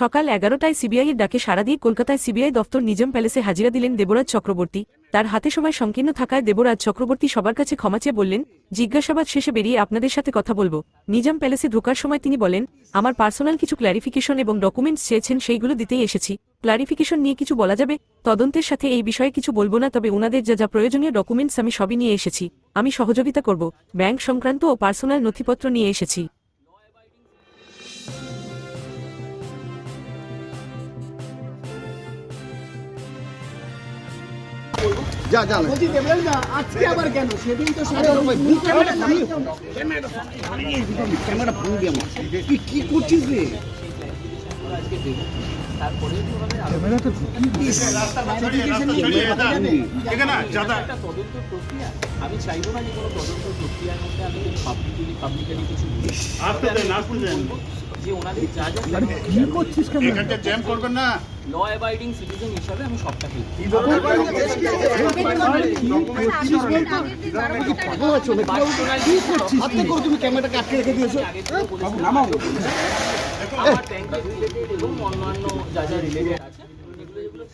সকাল এগারোটায় সিবিআইয়ের ডাকে সারা দিয়ে কলকাতায় সিবিআই দফতর নিজাম প্যালেসে হাজিরা দিলেন দেবরাজ চক্রবর্তী। তার হাতে সময় সংকীর্ণ থাকায় দেবরাজ চক্রবর্তী সবার কাছে ক্ষমা চেয়ে বললেন, জিজ্ঞাসাবাদ শেষে বেরিয়ে আপনাদের সাথে কথা বলব। নিজাম প্যালেসে ঢোকার সময় তিনি বলেন, আমার পার্সোনাল কিছু ক্ল্যারিফিকেশন এবং ডকুমেন্টস চেয়েছেন সেইগুলো দিতেই এসেছি। ক্লারিফিকেশন নিয়ে কিছু বলা যাবে? তদন্তের সাথে এই বিষয়ে কিছু বলব না, তবে ওনাদের যা যা প্রয়োজনীয় ডকুমেন্টস আমি সবই নিয়ে এসেছি। আমি সহযোগিতা করব। ব্যাংক সংক্রান্ত ও পার্সোনাল নথিপত্র নিয়ে এসেছি। যা যা বলছি দেবরাজ দা আজকে আবার কেন? সেদিন তো ক্যামেরা ভাঙবি আমার তুই কি করছিস রে? আমি চাইব না যে কোনো তদন্ত প্রক্রিয়ার মধ্যে আমি পাবলিকলি পাবলিকালি কিছু যে ওনাদের যা যা কি করছিস এখানটা জ্যাম করবেন না ল অ্যাবাইডিং সিটিজেন হিসাবে আমি সবটা নাকি? কি করছিস হাতে করে তুমি ক্যামেরাটাকে আটকে রেখে দিয়েছ নামাও আমার ব্যাংক রিলেটেড এবং অন্যান্য যা যা রিলেটেড আছে যেগুলো যেগুলো